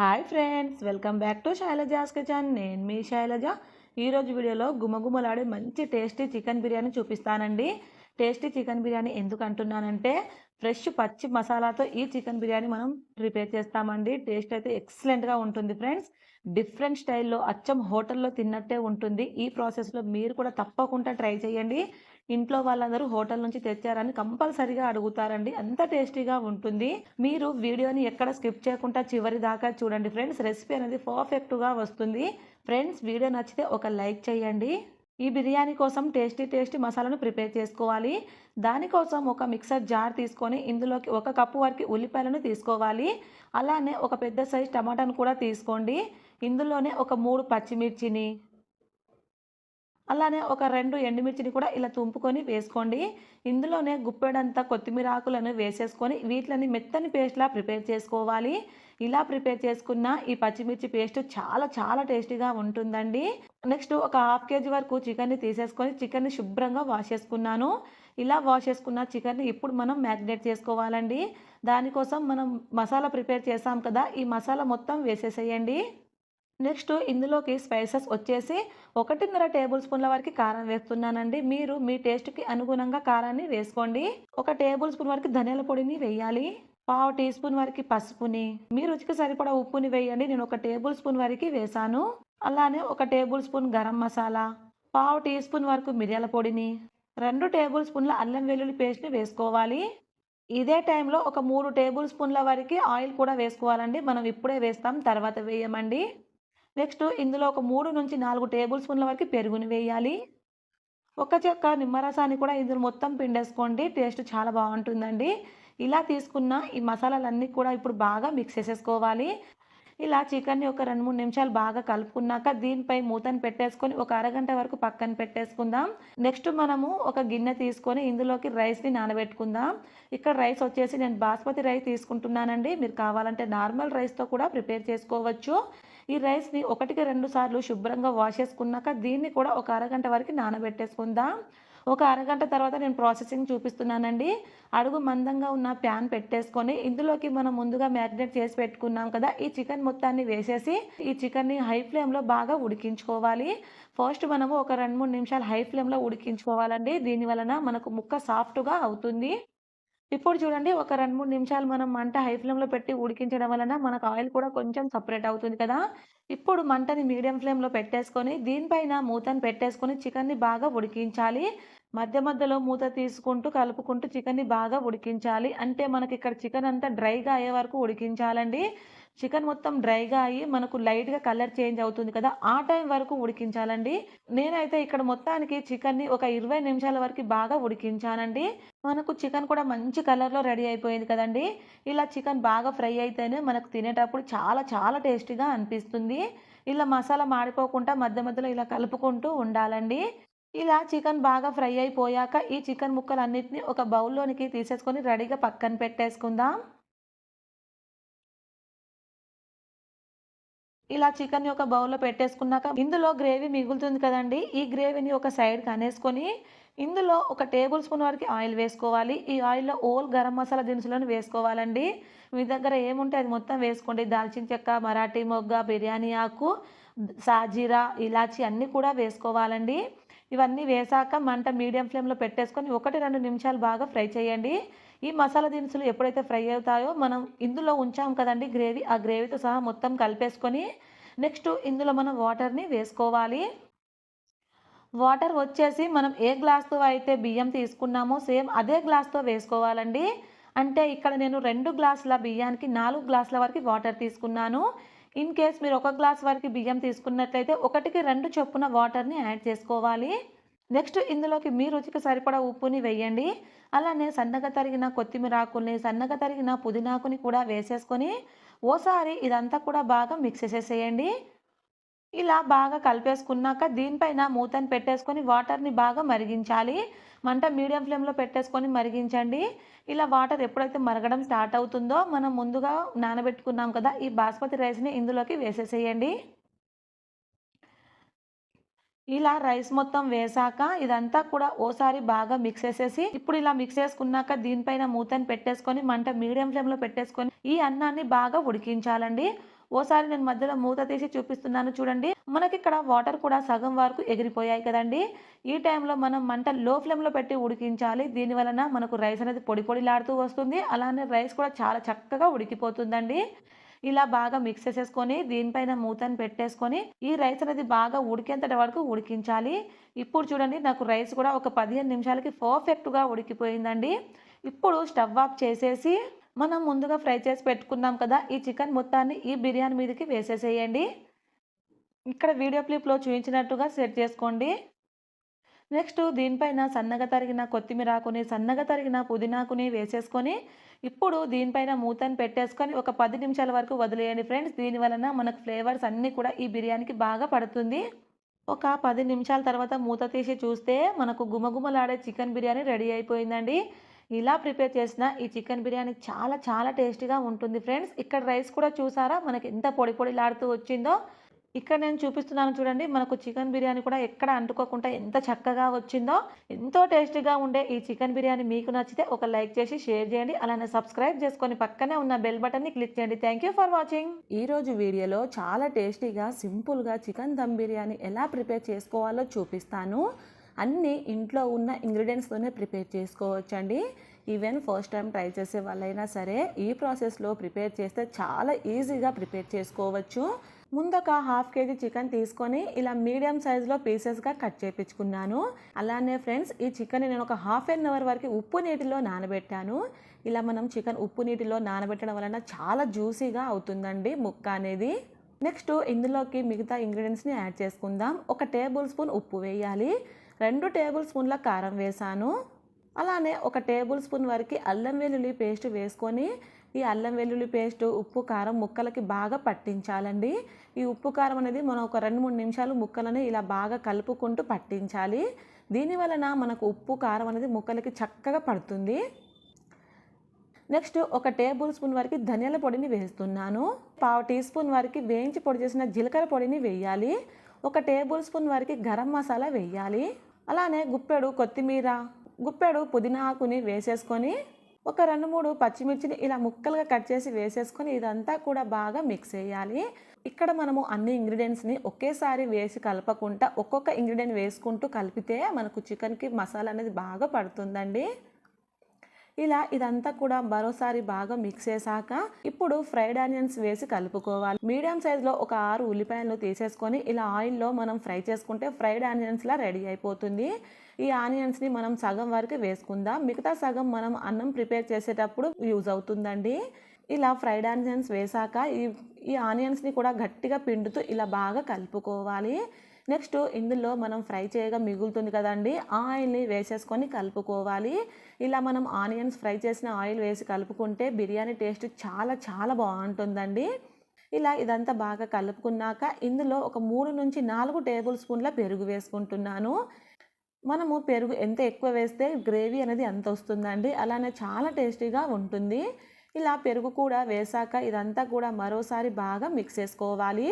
Hi friends welcome back to Shailaja's kitchen నేను మీ శైలజ. ఈరోజు వీడియోలో గుమగుమలాడే మంచి టేస్టీ చికెన్ బిర్యానీ చూపిస్తానండి. టేస్టీ చికెన్ బిర్యానీ ఎందుకు అంటున్నానంటే ఫ్రెష్ పచ్చి మసాలాతో ఈ చికెన్ బిర్యానీ మనం ప్రిపేర్ చేస్తామండి. టేస్ట్ అయితే ఎక్సలెంట్గా ఉంటుంది ఫ్రెండ్స్. డిఫరెంట్ స్టైల్లో అచ్చం హోటల్లో తిన్నట్టే ఉంటుంది. ఈ ప్రాసెస్లో మీరు కూడా తప్పకుండా ట్రై చేయండి. ఇంట్లో వాళ్ళందరూ హోటల్ నుంచి తెచ్చారని కంపల్సరీగా అడుగుతారండి. అంత టేస్టీగా ఉంటుంది. మీరు వీడియోని ఎక్కడ స్కిప్ చేయకుండా చివరి దాకా చూడండి ఫ్రెండ్స్. రెసిపీ అనేది పర్ఫెక్ట్గా వస్తుంది. ఫ్రెండ్స్ వీడియో నచ్చితే ఒక లైక్ చేయండి. ఈ బిర్యానీ కోసం టేస్టీ టేస్టీ మసాలాను ప్రిపేర్ చేసుకోవాలి. దానికోసం ఒక మిక్సర్ జార్ తీసుకొని ఇందులోకి ఒక కప్పు వరకు ఉల్లిపాయలను తీసుకోవాలి. అలానే ఒక పెద్ద సైజ్ టమాటాను కూడా తీసుకోండి. ఇందులోనే ఒక మూడు పచ్చిమిర్చిని అలానే ఒక రెండు ఎండుమిర్చిని కూడా ఇలా తుంపుకొని వేసుకోండి. ఇందులోనే గుప్పెడంతా కొత్తిమీర ఆకులను వేసేసుకొని వీటిని మెత్తని పేస్ట్లా ప్రిపేర్ చేసుకోవాలి. ఇలా ప్రిపేర్ చేసుకున్న ఈ పచ్చిమిర్చి పేస్ట్ చాలా చాలా టేస్టీగా ఉంటుందండి. నెక్స్ట్ ఒక హాఫ్ కేజీ వరకు చికెన్ని తీసేసుకొని చికెన్ని శుభ్రంగా వాష్ చేసుకున్నాను. ఇలా వాష్ చేసుకున్న చికెన్ని ఇప్పుడు మనం మ్యారినేట్ చేసుకోవాలండి. దానికోసం మనం మసాలా ప్రిపేర్ చేసాం కదా ఈ మసాలా మొత్తం వేసేసేయండి. నెక్స్ట్ ఇందులోకి స్పైసెస్ వచ్చేసి ఒకటిన్నర టేబుల్ స్పూన్ల వరకు కారం వేస్తున్నానండి. మీరు మీ టేస్ట్కి అనుగుణంగా కారాన్ని వేసుకోండి. ఒక టేబుల్ స్పూన్ వరకు ధనియాల పొడిని వేయాలి. పావు టీ స్పూన్ వరకు పసుపుని. మీ రుచికి సరిపడా ఉప్పుని వేయండి. నేను ఒక టేబుల్ స్పూన్ వరకు వేసాను అలానే ఒక టేబుల్ స్పూన్ గరం మసాలా పావు టీ స్పూన్ వరకు మిరియాల పొడిని రెండు టేబుల్ స్పూన్ల అల్లం వెల్లుల్లి పేస్ట్ని వేసుకోవాలి. ఇదే టైంలో ఒక మూడు టేబుల్ స్పూన్ల వరకు ఆయిల్ కూడా వేసుకోవాలండి. మనం ఇప్పుడే వేస్తాం తర్వాత వేయమండి. నెక్స్ట్ ఇందులో ఒక మూడు నుంచి నాలుగు టేబుల్ స్పూన్ల వరకు పెరుగుని వేయాలి. ఒక చెక్క నిమ్మరసాన్ని కూడా ఇందులో మొత్తం పిండేసుకోండి. టేస్ట్ చాలా బాగుంటుందండి. ఇలా తీసుకున్న ఈ మసాలాలన్నీ కూడా ఇప్పుడు బాగా మిక్స్ చేసేసుకోవాలి. ఇలా చికెన్ని ఒక రెండు మూడు నిమిషాలు బాగా కలుపుకున్నాక దీనిపై మూతను పెట్టేసుకొని ఒక అరగంట వరకు పక్కన పెట్టేసుకుందాం. నెక్స్ట్ మనము ఒక గిన్నె తీసుకొని ఇందులోకి రైస్ని నానబెట్టుకుందాం. ఇక్కడ రైస్ వచ్చేసి నేను బాస్మతి రైస్ తీసుకుంటున్నానండి. మీరు కావాలంటే నార్మల్ రైస్తో కూడా ప్రిపేర్ చేసుకోవచ్చు. ఈ రైస్ని ఒకటికి రెండు సార్లు శుభ్రంగా వాష్ చేసుకున్నాక దీన్ని కూడా ఒక అరగంట వరకు నానబెట్టేసుకుందాం. ఒక అరగంట తర్వాత నేను ప్రాసెసింగ్ చూపిస్తున్నానండి. అడుగు మందంగా ఉన్న ప్యాన్ పెట్టేసుకొని ఇందులోకి మనం ముందుగా మ్యారినేట్ చేసి పెట్టుకున్నాం కదా ఈ చికెన్ మొత్తాన్ని వేసేసి ఈ చికెన్ని హై ఫ్లేమ్లో బాగా ఉడికించుకోవాలి. ఫస్ట్ మనము ఒక రెండు మూడు నిమిషాలు హై ఫ్లేమ్లో ఉడికించుకోవాలండి. దీని వలన మనకు ముక్క సాఫ్ట్గా అవుతుంది. ఇప్పుడు చూడండి ఒక రెండు మూడు నిమిషాలు మనం మంట హై ఫ్లేమ్లో పెట్టి ఉడికించడం వలన మనకు ఆయిల్ కూడా కొంచెం సపరేట్ అవుతుంది కదా. ఇప్పుడు మంటని మీడియం ఫ్లేమ్లో పెట్టేసుకొని దీనిపైన మూతని పెట్టేసుకొని చికెన్ని బాగా ఉడికించాలి. మధ్య మధ్యలో మూత తీసుకుంటూ కలుపుకుంటూ చికెన్ని బాగా ఉడికించాలి. అంటే మనకి ఇక్కడ చికెన్ అంతా డ్రైగా అయ్యే వరకు ఉడికించాలండి. చికెన్ మొత్తం డ్రైగా అయ్యి మనకు లైట్గా కలర్ చేంజ్ అవుతుంది కదా ఆ టైం వరకు ఉడికించాలండి. నేనైతే ఇక్కడ మొత్తానికి చికెన్ని ఒక ఇరవై నిమిషాల వరకు బాగా ఉడికించానండి. మనకు చికెన్ కూడా మంచి కలర్లో రెడీ అయిపోయింది కదండి. ఇలా చికెన్ బాగా ఫ్రై అయితేనే మనకు తినేటప్పుడు చాలా చాలా టేస్టీగా అనిపిస్తుంది. ఇలా మసాలా మాడిపోకుండా మధ్య మధ్యలో ఇలా కలుపుకుంటూ ఉండాలండి. ఇలా చికెన్ బాగా ఫ్రై అయిపోయాక ఈ చికెన్ ముక్కలన్నిటిని ఒక బౌల్లోనికి తీసేసుకొని రెడీగా పక్కన పెట్టేసుకుందాం. ఇలా చికెన్ ఒక బౌల్లో పెట్టేసుకున్నాక ఇందులో గ్రేవీ మిగులుతుంది కదండి. ఈ గ్రేవీని ఒక సైడ్కి అనేసుకొని ఇందులో ఒక టేబుల్ స్పూన్ వరకు ఆయిల్ వేసుకోవాలి. ఈ ఆయిల్లో ఓల్ గరం మసాలా దినుసులను వేసుకోవాలండి. మీ దగ్గర ఏముంటే అది మొత్తం వేసుకోండి. దాల్చిన చెక్క మరాఠీ మొగ్గ బిర్యానీ ఆకు సాజీరా ఇలాచి అన్నీ కూడా వేసుకోవాలండి. ఇవన్నీ వేసాక మంట మీడియం ఫ్లేమ్లో పెట్టేసుకొని ఒకటి రెండు నిమిషాలు బాగా ఫ్రై చేయండి. ఈ మసాలా దినుసులు ఎప్పుడైతే ఫ్రై అవుతాయో మనం ఇందులో ఉంచాం కదండి గ్రేవీ ఆ గ్రేవీతో సహా మొత్తం కలిపేసుకొని నెక్స్ట్ ఇందులో మనం వాటర్ని వేసుకోవాలి. వాటర్ వచ్చేసి మనం ఏ గ్లాస్తో అయితే బియ్యం తీసుకున్నామో సేమ్ అదే గ్లాస్తో వేసుకోవాలండి. అంటే ఇక్కడ నేను రెండు గ్లాసుల బియ్యానికి నాలుగు గ్లాసుల వరకు వాటర్ తీసుకున్నాను. ఇన్ కేస్ మీరు ఒక గ్లాస్ వరకు బియ్యం తీసుకున్నట్లయితే ఒకటికి రెండు చొప్పున వాటర్ని యాడ్ చేసుకోవాలి. నెక్స్ట్ ఇందులోకి మీ రుచికి సరిపడా ఉప్పుని వేయండి. అలానే సన్నగా తరిగిన కొత్తిమీర ఆకుల్ని సన్నగా తరిగిన పుదీనాకుని కూడా వేసేసుకొని ఓసారి ఇదంతా కూడా బాగా మిక్స్ చేసేసేయండి. ఇలా బాగా కలిపేసుకున్నాక దీనిపైన మూతని పెట్టేసుకొని వాటర్ని బాగా మరిగించాలి. మంట మీడియం ఫ్లేమ్లో పెట్టేసుకొని మరిగించండి. ఇలా వాటర్ ఎప్పుడైతే మరగడం స్టార్ట్ అవుతుందో మనం ముందుగా నానబెట్టుకున్నాం కదా ఈ బాస్మతి రైస్ని ఇందులోకి వేసేసేయండి. ఇలా రైస్ మొత్తం వేసాక ఇదంతా కూడా ఓసారి బాగా మిక్స్ చేసేసి ఇప్పుడు ఇలా మిక్స్ చేసుకున్నాక దీనిపైన మూతని పెట్టేసుకొని మంట మీడియం ఫ్లేమ్లో పెట్టేసుకొని ఈ అన్నాన్ని బాగా ఉడికించాలండి. ఓసారి నేను మధ్యలో మూత తీసి చూపిస్తున్నాను చూడండి. మనకి ఇక్కడ వాటర్ కూడా సగం వరకు ఎగిరిపోయాయి కదండి. ఈ టైంలో మనం మంట లో ఫ్లేమ్లో పెట్టి ఉడికించాలి. దీని వలన మనకు రైస్ అనేది పొడి పొడిలాడుతూ వస్తుంది. అలానే రైస్ కూడా చాలా చక్కగా ఉడికిపోతుందండి. ఇలా బాగా మిక్స్ చేసేసుకొని దీనిపైన మూతను పెట్టేసుకొని ఈ రైస్ అనేది బాగా ఉడికేంతటి వరకు ఉడికించాలి. ఇప్పుడు చూడండి నాకు రైస్ కూడా ఒక పదిహేను నిమిషాలకి పర్ఫెక్ట్గా ఉడికిపోయిందండి. ఇప్పుడు స్టవ్ ఆఫ్ చేసేసి మనం ముందుగా ఫ్రై చేసి పెట్టుకున్నాం కదా ఈ చికెన్ మొత్తాన్ని ఈ బిర్యానీ మీదకి వేసేసేయండి. ఇక్కడ వీడియో క్లిప్లో చూపించినట్టుగా సెట్ చేసుకోండి. నెక్స్ట్ దీనిపైన సన్నగా తరిగిన కొత్తిమీర ఆకుని సన్నగా తరిగిన పుదీనాకుని వేసేసుకొని ఇప్పుడు దీనిపైన మూతని పెట్టేసుకొని ఒక పది నిమిషాల వరకు వదిలేయండి ఫ్రెండ్స్. దీని వలన మనకు ఫ్లేవర్స్ అన్నీ కూడా ఈ బిర్యానీకి బాగా పడుతుంది. ఒక పది నిమిషాల తర్వాత మూత తీసి చూస్తే మనకు గుమగుమలాడే చికెన్ బిర్యానీ రెడీ అయిపోయిందండి. ఇలా ప్రిపేర్ చేసిన ఈ చికెన్ బిర్యానీ చాలా చాలా టేస్టీగా ఉంటుంది ఫ్రెండ్స్. ఇక్కడ రైస్ కూడా చూసారా? మనకి ఎంత పొడి పొడిలాడుతూ వచ్చిందో. ఇక్కడ నేను చూపిస్తున్నాను చూడండి మనకు చికెన్ బిర్యానీ కూడా ఎక్కడ అంటుకోకుండా ఎంత చక్కగా వచ్చిందో ఎంతో టేస్టీగా ఉండే ఈ చికెన్ బిర్యానీ మీకు నచ్చితే ఒక లైక్ చేసి షేర్ చేయండి. అలానే సబ్స్క్రైబ్ చేసుకొని పక్కనే ఉన్న బెల్ బటన్ని క్లిక్ చేయండి. Thank you for watching. ఈ రోజు వీడియోలో చాలా టేస్టీగా సింపుల్గా చికెన్ దమ్ బిర్యానీ ఎలా ప్రిపేర్ చేసుకోవాలో చూపిస్తాను. అన్నీ ఇంట్లో ఉన్న ఇంగ్రీడియంట్స్తోనే ప్రిపేర్ చేసుకోవచ్చండి. ఈవెన్ ఫస్ట్ టైం ట్రై చేసే వాళ్ళైనా సరే ఈ ప్రాసెస్లో ప్రిపేర్ చేస్తే చాలా ఈజీగా ప్రిపేర్ చేసుకోవచ్చు. ముందొక హాఫ్ కేజీ చికెన్ తీసుకొని ఇలా మీడియం సైజులో పీసెస్గా కట్ చేయించుకున్నాను అలానే ఫ్రెండ్స్ ఈ చికెన్ నేను ఒక హాఫ్ అన్ అవర్ వరకు ఉప్పు నీటిలో నానబెట్టాను. ఇలా మనం చికెన్ ఉప్పు నీటిలో నానబెట్టడం వలన చాలా జ్యూసీగా అవుతుందండి ముక్క అనేది. నెక్స్ట్ ఇందులోకి మిగతా ఇంగ్రీడియంట్స్ని యాడ్ చేసుకుందాం. ఒక టేబుల్ స్పూన్ ఉప్పు వేయాలి. రెండు టేబుల్ స్పూన్ల కారం వేసాను అలానే ఒక టేబుల్ స్పూన్ వరకు అల్లం వెల్లుల్లి పేస్ట్ వేసుకొని ఈ అల్లం వెల్లుల్లి పేస్ట్ ఉప్పు కారం ముక్కలకి బాగా పట్టించాలండి. ఈ ఉప్పు కారం అనేది మనం ఒక రెండు మూడు నిమిషాలు ముక్కలని ఇలా బాగా కలుపుకుంటూ పట్టించాలి. దీని వలన మనకు ఉప్పు కారం అనేది ముక్కలకి చక్కగా పడుతుంది. నెక్స్ట్ ఒక టేబుల్ స్పూన్ వరకు ధనియాల పొడిని వేస్తున్నాను. పావు టీ స్పూన్ వరకు వేయించి పొడి చేసిన జీలకర్ర పొడిని వేయాలి. ఒక టేబుల్ స్పూన్ వరకు గరం మసాలా వేయాలి. అలానే గుప్పెడు కొత్తిమీర గుప్పెడు పుదీనా ఆకుని వేసేసుకొని ఒక రెండు మూడు పచ్చిమిర్చిని ఇలా ముక్కలుగా కట్ చేసి వేసేసుకొని ఇదంతా కూడా బాగా మిక్స్ చేయాలి. ఇక్కడ మనము అన్ని ఇంగ్రీడియంట్స్ని ఒకేసారి వేసి కలపకుండా ఒక్కొక్క ఇంగ్రీడియంట్ వేసుకుంటూ కలిపితే మనకు చికెన్కి మసాలా అనేది బాగా పడుతుందండి. ఇలా ఇదంతా కూడా మరోసారి బాగా మిక్స్ చేశాక ఇప్పుడు ఫ్రైడ్ ఆనియన్స్ వేసి కలుపుకోవాలి. మీడియం సైజులో ఒక ఆరు ఉల్లిపాయలు తీసేసుకొని ఇలా ఆయిల్లో మనం ఫ్రై చేసుకుంటే ఫ్రైడ్ ఆనియన్స్లా రెడీ అయిపోతుంది. ఈ ఆనియన్స్ని మనం సగం వరకు వేసుకుందాం. మిగతా సగం మనం అన్నం ప్రిపేర్ చేసేటప్పుడు యూజ్ అవుతుందండి. ఇలా ఫ్రైడ్ ఆనియన్స్ వేసాక ఈ ఈ ఆనియన్స్ని కూడా గట్టిగా పిండుతూ ఇలా బాగా కలుపుకోవాలి. నెక్స్ట్ ఇందులో మనం ఫ్రై చేయగా మిగులుతుంది కదండి ఆయిల్ని వేసేసుకొని కలుపుకోవాలి. ఇలా మనం ఆనియన్స్ ఫ్రై చేసిన ఆయిల్ వేసి కలుపుకుంటే బిర్యానీ టేస్ట్ చాలా చాలా బాగుంటుందండి. ఇలా ఇదంతా బాగా కలుపుకున్నాక ఇందులో ఒక మూడు నుంచి నాలుగు టేబుల్ స్పూన్ల పెరుగు వేసుకుంటున్నాను. మనము పెరుగు ఎంత ఎక్కువ వేస్తే గ్రేవీ అనేది అంత వస్తుందండి. అలానే చాలా టేస్టీగా ఉంటుంది. ఇలా పెరుగు కూడా వేసాక ఇదంతా కూడా మరోసారి బాగా మిక్స్ చేసుకోవాలి.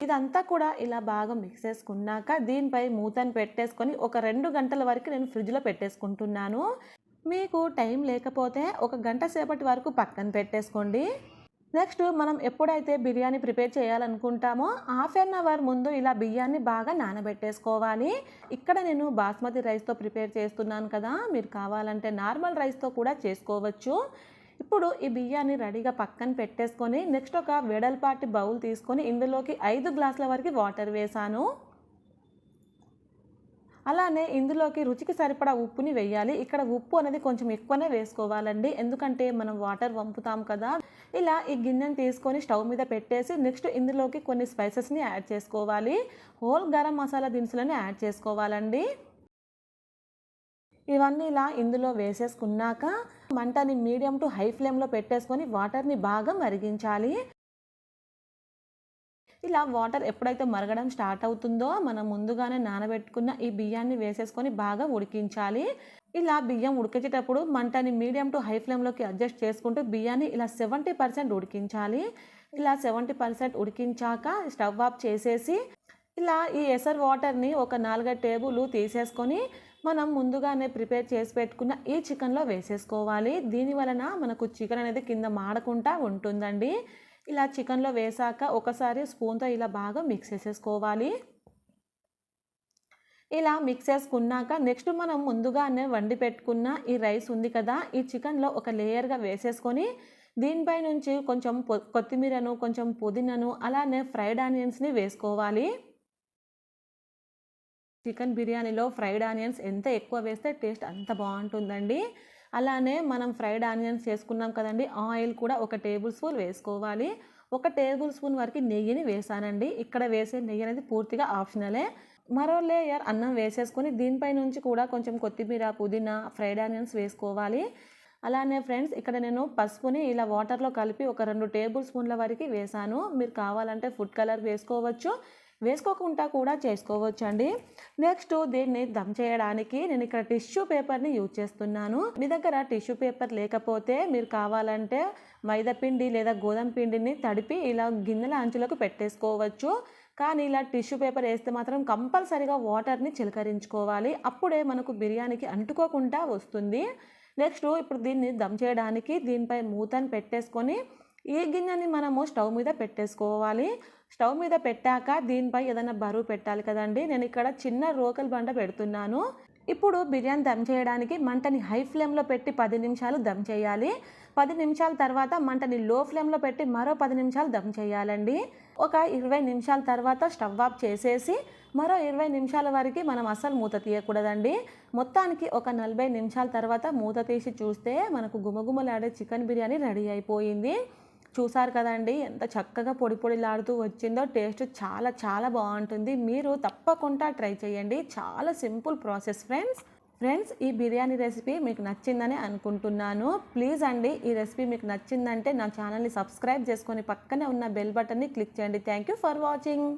ఇదంతా కూడా ఇలా బాగా మిక్స్ చేసుకున్నాక దీనిపై మూతను పెట్టేసుకొని ఒక రెండు గంటల వరకు నేను ఫ్రిడ్జ్లో పెట్టేసుకుంటున్నాను. మీకు టైం లేకపోతే ఒక గంట సేపటి వరకు పక్కన పెట్టేసుకోండి. నెక్స్ట్ మనం ఎప్పుడైతే బిర్యానీ ప్రిపేర్ చేయాలనుకుంటామో హాఫ్ అన్ అవర్ ముందు ఇలా బియ్యాన్ని బాగా నానబెట్టేసుకోవాలి. ఇక్కడ నేను బాస్మతి రైస్తో ప్రిపేర్ చేస్తున్నాను కదా మీరు కావాలంటే నార్మల్ రైస్తో కూడా చేసుకోవచ్చు. ఇప్పుడు ఈ బియ్యాన్ని రెడీగా పక్కన పెట్టేసుకొని నెక్స్ట్ ఒక వెడల్పాటి బౌల్ తీసుకొని ఇందులోకి ఐదు గ్లాసుల వరకు వాటర్ వేసాను. అలానే ఇందులోకి రుచికి సరిపడా ఉప్పుని వేయాలి. ఇక్కడ ఉప్పు అనేది కొంచెం ఎక్కువనే వేసుకోవాలండి. ఎందుకంటే మనం వాటర్ వంపుతాం కదా. ఇలా ఈ గిన్నెని తీసుకొని స్టవ్ మీద పెట్టేసి నెక్స్ట్ ఇందులోకి కొన్ని స్పైసెస్ని యాడ్ చేసుకోవాలి. హోల్ గరం మసాలా దినుసులను యాడ్ చేసుకోవాలండి. ఇవన్నీ ఇలా ఇందులో వేసేసుకున్నాక మంటని మీడియం టు హై ఫ్లేమ్లో పెట్టేసుకొని వాటర్ని బాగా మరిగించాలి. ఇలా వాటర్ ఎప్పుడైతే మరగడం స్టార్ట్ అవుతుందో మనం ముందుగానే నానబెట్టుకున్న ఈ బియ్యాన్ని వేసేసుకొని బాగా ఉడికించాలి. ఇలా బియ్యం ఉడికించేటప్పుడు మంటని మీడియం టు హై ఫ్లేమ్లోకి అడ్జస్ట్ చేసుకుంటూ బియ్యాన్ని ఇలా సెవెంటీ పర్సెంట్ ఉడికించాలి. ఇలా సెవెంటీ పర్సెంట్ ఉడికించాక స్టవ్ ఆఫ్ చేసేసి ఇలా ఈ ఎసర్ వాటర్ని ఒక నాలుగైదు టేబుల్ తీసేసుకొని మనం ముందుగానే ప్రిపేర్ చేసి పెట్టుకున్న ఈ చికెన్లో వేసేసుకోవాలి. దీని వలన మనకు చికెన్ అనేది కింద మాడకుండా ఉంటుందండి. ఇలా చికెన్లో వేసాక ఒకసారి స్పూన్తో ఇలా బాగా మిక్స్ చేసేసుకోవాలి. ఇలా మిక్స్ చేసుకున్నాక నెక్స్ట్ మనం ముందుగానే వండి పెట్టుకున్న ఈ రైస్ ఉంది కదా ఈ చికెన్లో ఒక లేయర్గా వేసేసుకొని దీనిపై నుంచి కొంచెం పొ- కొత్తిమీరను కొంచెం పుదీనాను అలానే ఫ్రైడ్ ఆనియన్స్ని వేసుకోవాలి. చికెన్ బిర్యానీలో ఫ్రైడ్ ఆనియన్స్ ఎంత ఎక్కువ వేస్తే టేస్ట్ అంత బాగుంటుందండి. అలానే మనం ఫ్రైడ్ ఆనియన్స్ చేసుకున్నాం కదండి ఆయిల్ కూడా ఒక టేబుల్ స్పూన్ వేసుకోవాలి. ఒక టేబుల్ స్పూన్ వరకు నెయ్యిని వేసానండి. ఇక్కడ వేసే నెయ్యి అనేది పూర్తిగా ఆప్షనలే. మరో లేయర్ అన్నం వేసేసుకొని దీనిపై నుంచి కూడా కొంచెం కొత్తిమీర పుదీనా ఫ్రైడ్ ఆనియన్స్ వేసుకోవాలి. అలానే ఫ్రెండ్స్ ఇక్కడ నేను పసుపుని ఇలా వాటర్లో కలిపి ఒక రెండు టేబుల్ స్పూన్ల వరకు వేసాను. మీరు కావాలంటే ఫుడ్ కలర్ వేసుకోవచ్చు. వేసుకోకుండా కూడా చేసుకోవచ్చు అండి నెక్స్ట్ దీన్ని దమ్ చేయడానికి నేను ఇక్కడ టిష్యూ పేపర్ని యూజ్ చేస్తున్నాను. మీ దగ్గర టిష్యూ పేపర్ లేకపోతే మీరు కావాలంటే మైదా పిండి లేదా గోధుమ పిండిని తడిపి ఇలా గిన్నెల అంచులకు పెట్టేసుకోవచ్చు. కానీ ఇలా టిష్యూ పేపర్ వేస్తే మాత్రం కంపల్సరీగా వాటర్ని చిలకరించుకోవాలి. అప్పుడే మనకు బిర్యానీకి అంటుకోకుండా వస్తుంది. నెక్స్ట్ ఇప్పుడు దీన్ని దమ్ చేయడానికి దీనిపై మూతని పెట్టేసుకొని ఈ గిన్నెని మనము స్టవ్ మీద పెట్టేసుకోవాలి. స్టవ్ మీద పెట్టాక దీనిపై ఏదైనా బరువు పెట్టాలి కదండి. నేను ఇక్కడ చిన్న రోకల్ బండ పెడుతున్నాను. ఇప్పుడు బిర్యానీ దమ్ చేయడానికి మంటని హై ఫ్లేమ్లో పెట్టి పది నిమిషాలు దమ్ చేయాలి. పది నిమిషాల తర్వాత మంటని లో ఫ్లేమ్లో పెట్టి మరో పది నిమిషాలు దమ్ చేయాలండి. ఒక ఇరవై నిమిషాల తర్వాత స్టవ్ ఆఫ్ చేసేసి మరో ఇరవై నిమిషాల వరకు మనం అస్సలు మూత తీయకూడదండి. మొత్తానికి ఒక నలభై నిమిషాల తర్వాత మూత తీసి చూస్తే మనకు గుమగుమలాడే చికెన్ బిర్యానీ రెడీ అయిపోయింది. చూసారు కదండి? ఎంత చక్కగా పొడి పొడిలాడుతూ వచ్చిందో టేస్ట్ చాలా చాలా బాగుంటుంది. మీరు తప్పకుండా ట్రై చేయండి. చాలా సింపుల్ ప్రాసెస్ ఫ్రెండ్స్. ఫ్రెండ్స్ ఈ బిర్యానీ రెసిపీ మీకు నచ్చిందని అనుకుంటున్నాను. ప్లీజ్ అండి ఈ రెసిపీ మీకు నచ్చిందంటే నా ఛానల్ని సబ్స్క్రైబ్ చేసుకొని పక్కనే ఉన్న బెల్ బటన్ని క్లిక్ చేయండి. Thank you for watching.